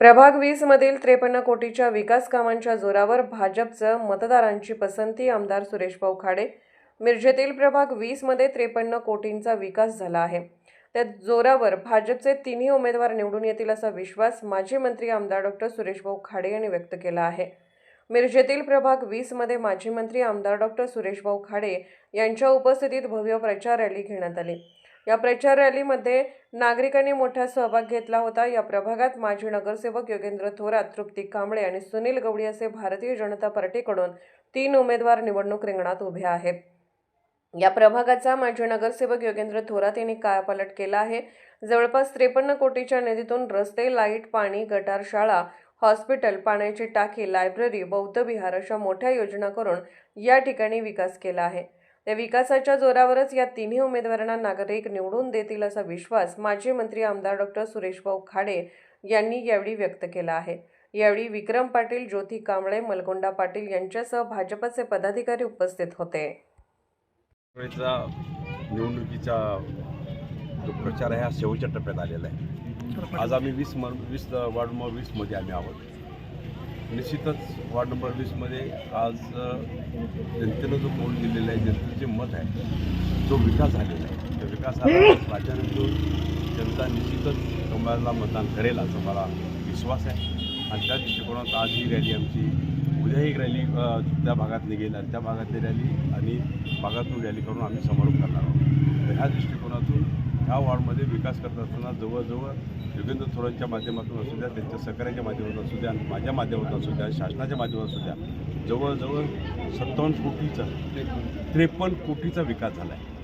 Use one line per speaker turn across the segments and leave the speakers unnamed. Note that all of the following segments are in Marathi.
प्रभाग वीसमधील त्रेपन्न कोटीच्या विकास कामांच्या जोरावर भाजपचं मतदारांची पसंती आमदार सुरेशभाऊ खाडे मिरजेतील प्रभाग वीसमध्ये त्रेपन्न कोटींचा विकास झाला आहे. त्या जोरावर भाजपचे तिन्ही उमेदवार निवडून येतील असा विश्वास माजी मंत्री आमदार डॉक्टर सुरेशभाऊ खाडे यांनी व्यक्त केला आहे. मिरजेतील प्रभाग वीसमध्ये माजी मंत्री आमदार डॉक्टर सुरेशभाऊ खाडे यांच्या उपस्थितीत भव्य प्रचार रॅली घेण्यात आली. या प्रचार रॅलीमध्ये नागरिकांनी मोठा सहभाग घेतला होता. या प्रभागात माजी नगरसेवक योगेंद्र थोरात तृप्ती कांबळे आणि सुनील गवडी असे भारतीय जनता पार्टीकडून तीन उमेदवार निवडणूक रिंगणात उभे आहेत. या प्रभागाचा माजी नगरसेवक योगेंद्र थोरात यांनी कायापालट केला आहे. जवळपास त्रेपन्न कोटीच्या निधीतून रस्ते लाइट पाणी गटार शाळा हॉस्पिटल पाण्याची टाकी लायब्ररी बौद्ध विहार अशा मोठ्या योजना करून या ठिकाणी विकास केला आहे. त्या विकासाच्या जोरावरच या तिन्ही उमेदवारांना नागरिक निवडून देतील असा विश्वास माजी मंत्री आमदार डॉक्टर सुरेशभाऊ खाडे यांनी यावेळी व्यक्त केला आहे. यावेळी विक्रम पाटील ज्योती कांबळे मलगोंडा पाटील यांच्यासह भाजपचे पदाधिकारी उपस्थित होते.
निवडणुकीचा जो प्रचार आहे हा शेवटच्या टप्प्यात आलेला आहे. आज आम्ही वीस वीस वार्ड वीसमध्ये आम्ही आहोत. निश्चितच वार्ड नंबर वीसमध्ये आज जनतेनं जो कौल दिलेला आहे जनतेचे मत आहे जो विकास झालेला आहे त्या विकासाला प्राधान्य देऊन जनता निश्चितच कमळाला मतदान करेल असा मला विश्वास आहे. आणि त्या दृष्टिकोनात आज ही रॅली आमची उद्या एक रॅली त्या भागात निघेल आणि त्या भागातली रॅली आणि भागातून रॅली करून आम्ही समारोप करणार आहोत. तर ह्या दृष्टिकोनातून ह्या वॉर्डमध्ये विकास करत असताना जवळजवळ योगेंद्र थोरांच्या माध्यमातून असू द्या त्यांच्या सहकार्याच्या माध्यमातून असू द्या आणि माझ्या माध्यमातून असू द्या शासनाच्या माध्यमातून असू द्या जवळजवळ सत्तावन्न कोटीचा त्रेपन्न कोटीचा विकास झाला आहे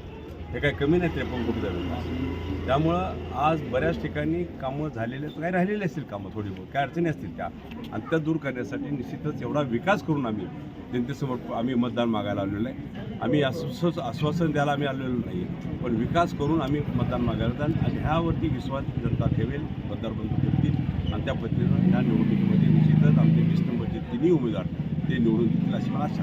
हे काही कमी नाही त्रेपन्न कोटी विकास त्यामुळं आज बऱ्याच ठिकाणी कामं झालेले काही राहिलेले असतील कामं थोडी बहुत. काय अडचणी असतील त्या. आणि त्या दूर करण्यासाठी निश्चितच एवढा विकास करून आम्ही जनतेसमोर आम्ही मतदान मागायला आलेलो आहे आम्ही आश्वास आश्वासन द्यायला आम्ही आलेलो नाही. पण विकास करून आम्ही मतदान मागायला जाईल. आणि ह्यावरती विश्वास जनता ठेवेल मतदार बंधू ठेवतील. आणि त्या पद्धतीनं ह्या निवडणुकीमध्ये निश्चितच आमचे वीस नंबरचे तिन्ही उमेदवार ते निवडून देतील अशी मला आशा